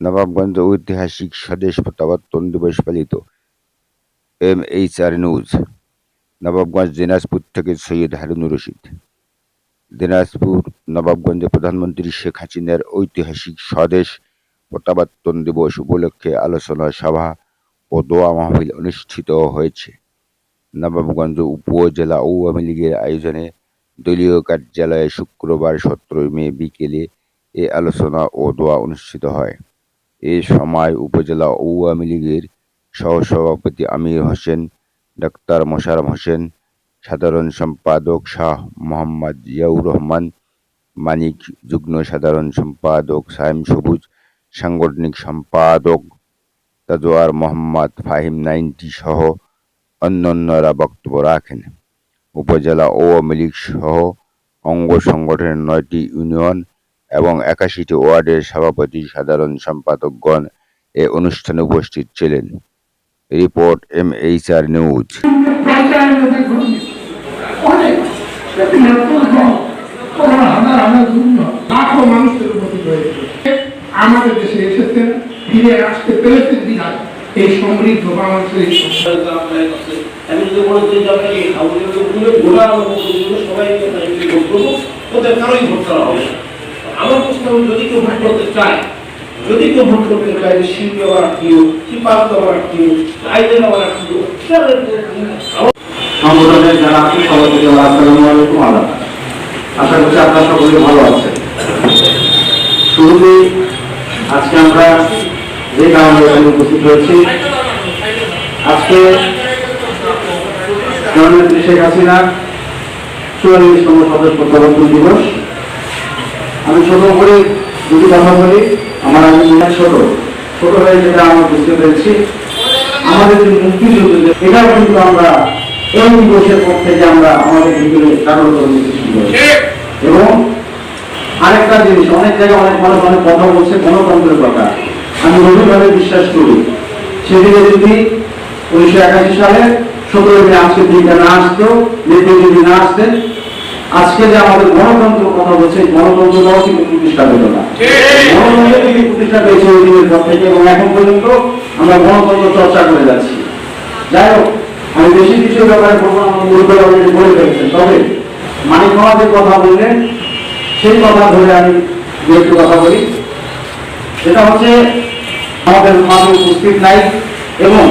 নবাবগঞ্জ ঐতিহাসিক স্বদেশ প্রত্যাবর্তন দিবস পালিত। M H R news Nawabganj Dinajpur থেকে সৈয়দ হারুনুর রশিদ। দিনাজপুর নবাবগঞ্জে প্রধানমন্ত্রী শেখ হাসিনার ঐতিহাসিক স্বদেশ প্রত্যাবর্তন দিবস উপলক্ষে আলোচনা সভা ও দোয়া মাহফিল অনুষ্ঠিত হয়েছে। নবাবগঞ্জ উপজেলা আওয়ামী লীগের আয়োজনে দলীয় কার্যালয়ে শুক্রবার সতেরোই মে বিকেলে এ আলোচনা ও দোয়া অনুষ্ঠিত হয়। এ সময় উপজেলা আওয়ামী লীগের সহসভাপতি আমির হোসেন, ডাক্তার মোশাররফ হোসেন, সাধারণ সম্পাদক শাহ মোহাম্মদ জিয়াউর রহমান, মানিক যুগ্ম সাধারণ সম্পাদক সায়েম সবুজ, সাংগঠনিক সম্পাদক তাজোয়ার মোহাম্মদ ফাহিম নাইনটি সহ অন্যান্যরা বক্তব্য রাখেন। উপজেলা আওয়ামী লীগ সহ অঙ্গ সংগঠনের নয়টি ইউনিয়ন এবং একাশিটি ওয়ার্ডের সভাপতি সাধারণ সম্পাদকগণ এ অনুষ্ঠানে উপস্থিত ছিলেন। Report M H R news. আমাদের দেশে এসেছেন ফিরে আসতে পেরেছেন এই সমৃদ্ধ বাংলাদেশের এই আমি যদি লোকগুলো লোকগুলো ওদের কারোই ভোট করা হবে। আমার প্রশ্ন হলো, যদি কেউ ভোট করতে চায় যদি কেউ ভোট করতে চায় যে শিল্পী আমার আত্মীয় শিল্পাত আমার আত্মীয় আইনের আমার আত্মীয় সংগঠনের যারা আছে সবাইকে আসসালামু আলাইকুম আদাব আশা করছি আপনারা সকলে ভালো আছেন। শুরুতেই আজকে আমরা যে কারণে এখানে উপস্থিত হয়েছি আজকে জননেত্রী শেখ হাসিনা চুয়াল্লিশতম সদস্য প্রত্যাবর্তন দিবস। আমি ছোট করে দুটি কথা বলি। আমার আগে মনে ছোট। ছোট হয়ে যেটা আমরা বুঝতে পেরেছি। আমাদের যে মুক্তিযুদ্ধ এটাও কিন্তু আমরা এই দিবসের পর থেকে আমরা আমাদের ভিতরে কারণ এবং আরেকটা জিনিস অনেক জায়গায় অনেক মানুষ অনেক কথা বলছে গণতন্ত্রের কথা। আমি গভীরভাবে বিশ্বাস করি সেদিকে যদি উনিশশো একাশি সালে সতেরো আজকের দিনটা না আসতো নেত্রী যদি না আসতেন আজকে যে আমাদের গণতন্ত্র কথা বলছে গণতন্ত্রটাও কিন্তু প্রতিষ্ঠা পেত না। গণতন্ত্র কিন্তু প্রতিষ্ঠা পেয়েছে ওই দিনের পর থেকে এবং এখন পর্যন্ত আমরা গণতন্ত্র চর্চা করে যাচ্ছি। যাই হোক আমি বেশি কিছু ব্যাপারে বলব আমার গুরুত্ব অলরেডি বলে ফেলেছেন। তবে মানিক মহাদের কথা বললেন সেই কথা ধরে আমি দু একটু কথা বলি। সেটা হচ্ছে আমাদের মাঝে উপস্থিত নাই এবং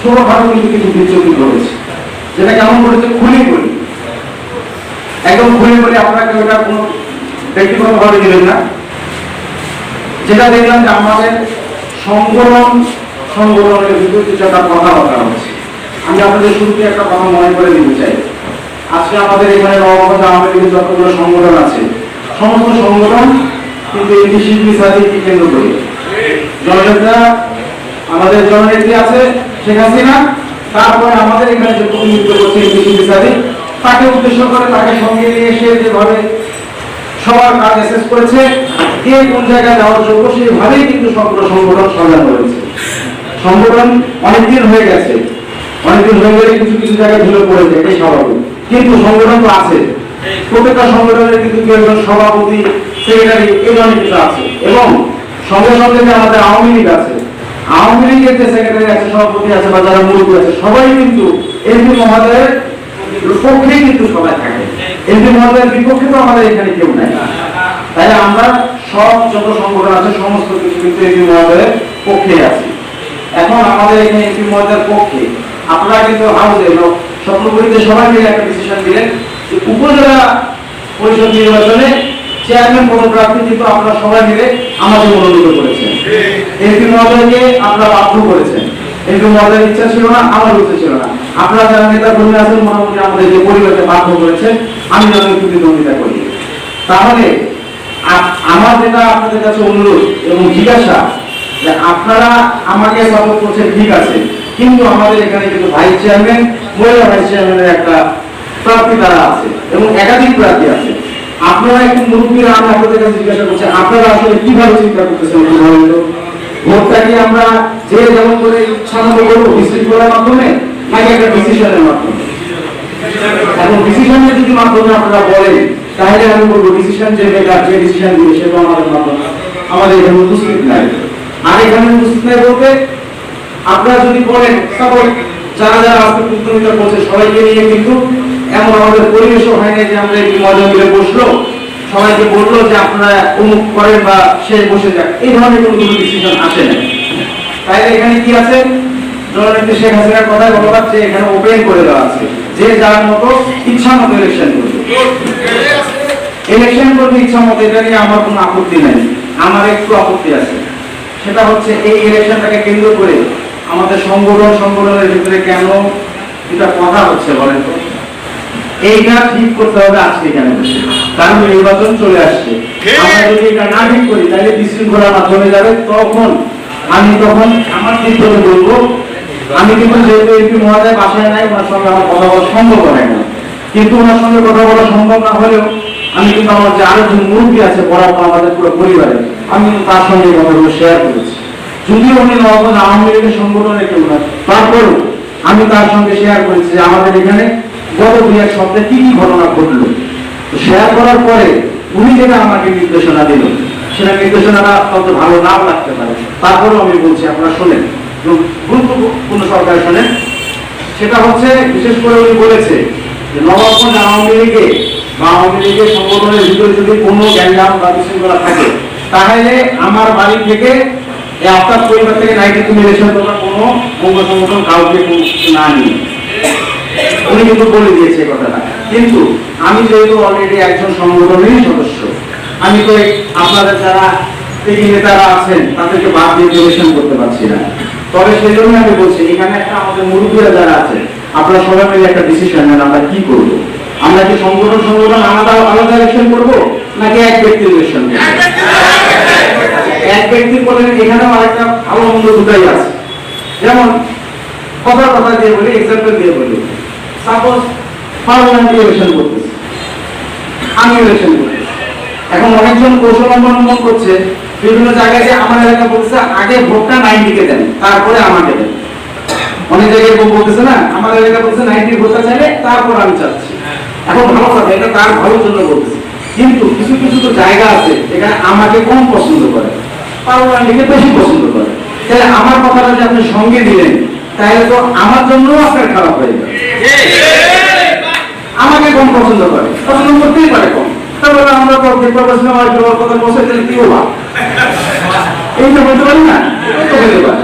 ছোটখাটো কিন্তু কিছু বিচ্যুতি ঘটেছে। যেটা কেমন করেছে খুলি করি একদম খুলে বলে আপনাকে ওটা কোনো ব্যক্তিগতভাবে দিলেন না। যেটা দেখলাম যে আমাদের সংগঠন, সংগঠনের ভিতরে কিছু একটা কথাবার্তা হচ্ছে। আমি আপনাদের শুরুতে একটা কথা মনে করে দিতে চাই। আজকে আমাদের এখানে নবগঞ্জ আওয়ামী লীগের যতগুলো সংগঠন আছে, সমস্ত সংগঠন কিন্তু এই শিল্পী সাথীকে কেন্দ্র করে? জননেতা, আমাদের জননেত্রী আছে শেখ হাসিনা, তারপরে আমাদের এখানে যে প্রতিনিধিত্ব করছে এই শিল্পী সাথী তাকে উদ্দেশ্য করে তাকে সঙ্গে নিয়ে এসে যেভাবে সবার কাজ অ্যাসেস করেছে, কে কোন জায়গায় যাওয়ার যোগ্য সেইভাবেই কিন্তু সবগুলো সংগঠন সাজানো হয়েছে। সংগঠন অনেকদিন হয়ে গেছে। অনেকদিন হয়ে গেলে কিছু কিছু জায়গায় ঝুলে পড়ে যায়, এটাই স্বাভাবিক। কিন্তু সংগঠন তো আছে। প্রত্যেকটা সংগঠনের কিন্তু একজন সভাপতি, সেক্রেটারি, এই ধরনের কিছু আছে। এবং সঙ্গে সঙ্গে যে আমাদের আওয়ামী লীগ আছে, আওয়ামী লীগের যে সেক্রেটারি আছে, সভাপতি আছে, বা যারা মুরব্বী আছে, সবাই কিন্তু এমপি মহোদয়ের পক্ষেই কিন্তু সবাই থাকে। বিপক্ষে তো আমাদের এখানে কেউ নাই। আমরা সব যত সংগঠন আছে, সমস্ত কিছু কিন্তু পক্ষে এখন আমাদের এখানে এমপি পক্ষে, আপনারা কিন্তু স্বপ্নপুরীতে সবাই মিলে একটা ডিসিশন দিলেন যে উপজেলা পরিষদ নির্বাচনে চেয়ারম্যান পদপ্রার্থী কিন্তু আপনারা সবাই মিলে আমাকে মনোনীত করেছেন। এমপি মহোদয়কে আপনারা বাধ্য করেছেন। এমপি মহোদয়ের ইচ্ছা ছিল না, আমার ইচ্ছা ছিল না। আপনারা যারা নেতা কর্মী আছেন, মোটামুটি আমাদের যে পরিবারকে বাধ্য করেছেন আমি যেন একটু প্রতিদ্বন্দ্বিতা করি। তাহলে আমার যেটা আপনাদের কাছে অনুরোধ এবং জিজ্ঞাসা, যে আপনারা আমাকে সাপোর্ট করছেন, ঠিক আছে। কিন্তু আমাদের এখানে কিন্তু ভাইস চেয়ারম্যান মহিলা ভাইস চেয়ারম্যানের একটা প্রার্থী তারা আছে এবং একাধিক প্রার্থী আছে। আপনারা একটু মুরব্বীরা, আমি আপনাদের কাছে জিজ্ঞাসা করছি, আপনারা আসলে কীভাবে চিন্তা করতেছেন? ভোটটা আমরা যে যেমন করে মতো করব, বিশৃঙ্খলার মাধ্যমে, নাকি একটা ডিসিশনের মাধ্যমে? এখন ডিসিশনের যদি মাধ্যমে আপনারা বলেন, তাহলে আমি বলব ডিসিশন যে মেকার যে ডিসিশন দিবে সেটা আমাদের মাধ্যমে আমাদের এখানে উপস্থিত নাই। আর এখানে উপস্থিত নাই বলতে, আপনারা যদি বলেন সাপোজ যারা যারা আজকে প্রতিযোগিতা করছে, সবাইকে নিয়ে কিন্তু এমন আমাদের পরিবেশও হয় না যে আমরা একটু মজা মিলে বসল। সবাইকে বলল যে আপনারা অমুক করেন বা সে বসে যাক। এই ধরনের কোনো কোনো ডিসিশন আসে না তাইলে এখানে কি আছে? শেখ হাসিনার বলা হচ্ছে এখানে ওপেন করে দেওয়া আছে। যে যার মতো ইচ্ছা মতো ইলেকশন করবে। ইলেকশন করবে ইচ্ছা মতো, এটা নিয়ে আমার কোনো আপত্তি নাই। আমার একটু আপত্তি আছে। সেটা হচ্ছে এই ইলেকশনটাকে কেন্দ্র করে আমাদের সংগঠন, সংগঠনের ভিতরে কেন এটা কথা হচ্ছে বলেন তো? এইটা ঠিক করতে হবে আজকে কেন কারণ নির্বাচন চলে আসছে। আমরা যদি এটা না ঠিক করি তাহলে বিশৃঙ্খলার মাধ্যমে যাবে। তখন আমি তখন আমার বলব আমি কিন্তু যেহেতু এমপি মহাদয় বাসায় নাই ওনার সঙ্গে আমার কথা বলা সম্ভব হয় না। কিন্তু ওনার সঙ্গে কথা বলা সম্ভব না হলেও আমি কিন্তু আমার যে আরও যে মুরব্বী আছে বরাবর আমাদের পুরো পরিবারে আমি কিন্তু তার সঙ্গে কথাগুলো শেয়ার করেছি। যদিও উনি নবগঞ্জ আওয়ামী লীগের সংগঠনের কেউ না তারপরেও আমি তার সঙ্গে শেয়ার করেছি যে আমাদের এখানে এক সপ্তাহে কি কি ঘটনা ঘটলো? শেয়ার করার পরে উনি যেটা আমাকে নির্দেশনা দিল, সেটা নির্দেশনাটা তত ভালো নাও লাগতে পারে। তারপরেও আমি বলছি, আপনারা শোনেন। গুরুত্বপূর্ণ সরকার শোনেন। সেটা হচ্ছে, বিশেষ করে উনি বলেছে যে নবাবগঞ্জ আওয়ামী লীগে বা আওয়ামী লীগের সংগঠনের ভিতরে যদি কোনো গ্যাঞ্জাম বা বিশৃঙ্খলা থাকে, তাহলে আমার বাড়ি থেকে আপনার পরিবার থেকে নাইনটি তুমি ইলেকশন করার কোনো অঙ্গ সংগঠন কাউকে না নিয়ে। উনি কিন্তু বলে দিয়েছে কথাটা। কিন্তু আমি যেহেতু অলরেডি একজন সংগঠনেরই সদস্য, আমি তো আপনাদের যারা এই নেতারা আছেন, তাদেরকে বাদ দিয়ে ইলেকশন করতে পারছি না। তবে সেই জন্য আমি বলছি, এখানে একটা আমাদের মুরব্বীরা যারা আছে আপনারা সবাই মিলে একটা ডিসিশন নেন আমরা কি করব। আমরা কি সংগঠন সংগঠন, আলাদা আলাদা ইলেকশন করব, নাকি এক ব্যক্তি ইলেকশন এক ব্যক্তির বলেন এখানেও আরেকটা ভালো মন্দ দুটাই আছে। যেমন কথার কথা দিয়ে বলি এক্সাম্পল দিয়ে বলি। সাপোজ পার্লামেন্ট এখন অনেকজন কৌশল অবলম্বন করছে, বিভিন্ন জায়গায় যে আমার এলাকা বলছে আগে ভোটটা নাইনটিকে দেন, তারপরে আমাকে দেন। অনেক জায়গায় বলতেছে না, আমার এলাকা বলছে ভোটটা চাইলে তারপর আমি চাচ্ছি। এখন ভালো কথা, এটা তার ভালোর জন্য কিন্তু কিছু কিছু তো জায়গা আছে এখানে আমাকে কম পছন্দ করে। পার্লামেন্টকে বেশি পছন্দ করে। তাহলে আমার কথাটা যে আপনি সঙ্গে দিলেন তাহলে তো আমার জন্যও আপনার খারাপ হয়ে যাবে আমাকে কম পছন্দ করে। পছন্দ করতেই পারে কম। তারপরে আমরা তো হয়তো কথা বসে দিলে কি হবা এই তো বলতে পারি না? তো হতে পারে।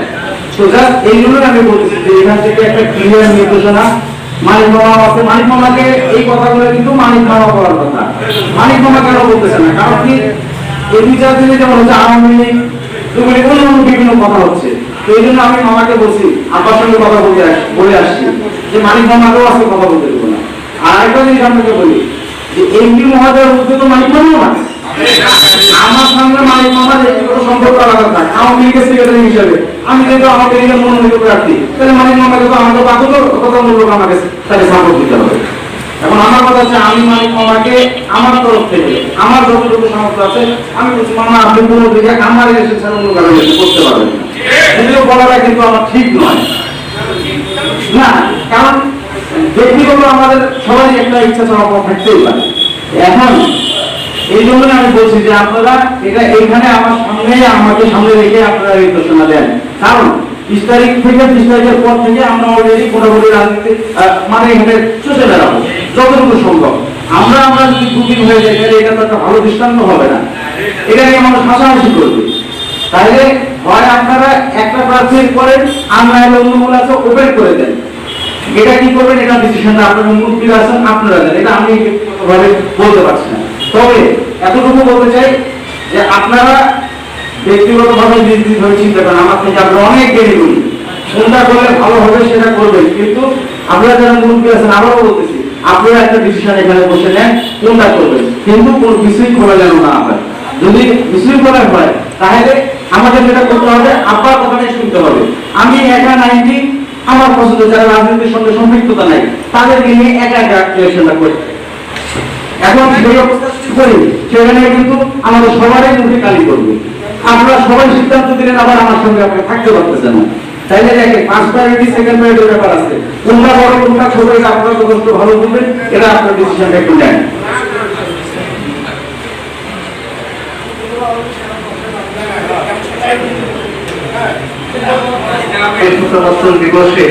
তো জাস্ট এই জন্য আমি যে এখান থেকে একটা ক্লিয়ার নির্দেশনা। মানিক মামা আছে। মানিক মামাকে এই কথাগুলো কিন্তু মানিক মামা বলার কথা। মানিক মামা কেন বলতেছে না? কারণ কি এই দুই চার দিনে যেমন হচ্ছে, আওয়ামী লীগ বিভিন্ন কথা হচ্ছে। এই জন্য আমি মামাকে বলছি, আব্বার সঙ্গে কথা বলে আস, বলে আসছি। যে মানিক মামাকেও আজকে কথা বলতে দেবো না। আর আরেকটা জিনিস আপনাকে বলি, যে এমপি মধ্যে তো মানিক মামাও না আমার সঙ্গে মালিক মামার ব্যক্তিগত সম্পর্ক আলাদা থাকে আওয়ামী সেক্রেটারি আমি মনোনীত প্রার্থী, তাহলে মামাকে তো আমাকে বাধ্য আমাকে তাকে সাপোর্ট দিতে হবে। এখন আমার কথা হচ্ছে, আমি মালিক মামাকে আমার তরফ থেকে, আমার যতটুকু সামর্থ্য আছে, আমি বলছি, মামা, আপনি কোনো দিকে আমার এসে ছাড়া অন্য কারণে করতে পারবেন যদিও বলাটা কিন্তু আমার ঠিক নয়। না, কারণ ব্যক্তিগত আমাদের সবারই একটা ইচ্ছা চাওয়া থাকতেই পারে। এখন এই জন্য আমি বলছি যে আপনারা এটা এইখানে আমার সামনে আমাকে সামনে রেখে আপনারা এই ঘোষণা দেন। কারণ বিশ তারিখ থেকে বিশ তারিখের পর থেকে আমরা অলরেডি মোটামুটি রাজনীতি মানে এখানে চষে বেড়াবো, যতটুকু সম্ভব। আমরা আমরা যদি দুদিন হয়ে যাই তাহলে এটা তো একটা ভালো দৃষ্টান্ত হবে না। এটা নিয়ে মানুষ হাসাহাসি করবে। তাহলে হয় আপনারা একটা প্রার্থীর করেন না হলে আছে ওপেন করে দেন। এটা কি করবেন? এটা ডিসিশনটা আপনারা মুক্তি আছেন, আপনারা দেন। এটা আমি ব্যক্তিগতভাবে বলতে পারছি না। তবে এতটুকু বলতে চাই যে আপনারা ব্যক্তিগতভাবে নির্দিষ্ট হয়ে চিন্তা করেন, আমার থেকে আমরা অনেক দেরি করি। কোনটা করলে ভালো হবে সেটা করবেন। কিন্তু আপনারা যারা মুক্তি আছেন, আবারও বলতেছি, আপনারা একটা ডিসিশন এখানে বসে নেন, কোনটা করবেন। কিন্তু কোন বিশৃঙ্খলা যেন না হয়। যদি বিশৃঙ্খলা হয়, তাহলে আমাদের যেটা করতে হবে আপনার কথাটাই শুনতে হবে। আমি একা নাইনটি আমার পছন্দ যারা রাজনীতির সঙ্গে সম্পৃক্ততা নাই, তাদেরকে নিয়ে একা একা ইলেকশনটা করি। এখন সেই অবস্থা করি সেখানে কিন্তু আমাদের সবারই মুখে কালি করবে আপনারা সবাই সিদ্ধান্ত দিলেন, আবার আমার সঙ্গে আপনি থাকতে পারতেছেন না। তাইলে দেখেন ফার্স্ট প্রায়োরিটি সেকেন্ড প্রায়োরিটির ব্যাপার আছে। কোনটা বড়, কোনটা ছোট, এটা আপনারা যথেষ্ট ভালো বুঝবেন, এটা আপনার ডিসিশনটা একটু নেন। এই দিবসে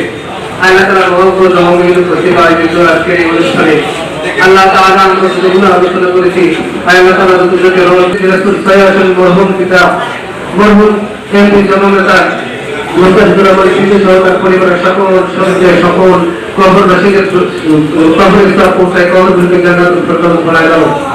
আল্লাহ তাআলা মহব্বত রহমিল প্রতিভা আয়োজিত আজকের এই অনুষ্ঠানে আল্লাহ তাআলা আমরা যতগুলো আলোচনা করেছি। আল্লাহ তাআলা যতটুকু রাসূল সাইয়াদুল মরহুম পিতা, মরহুম এমপি জননেতা মুস্তাফিজুর রহমান শিশু সরকার পরিবারের সকল সদস্যের সকল কবর রশিদের কবর ইসলাম পৌঁছায়। কবর দুর্গে জান্নাতুল ফেরদৌস বানায় দাও। তাই না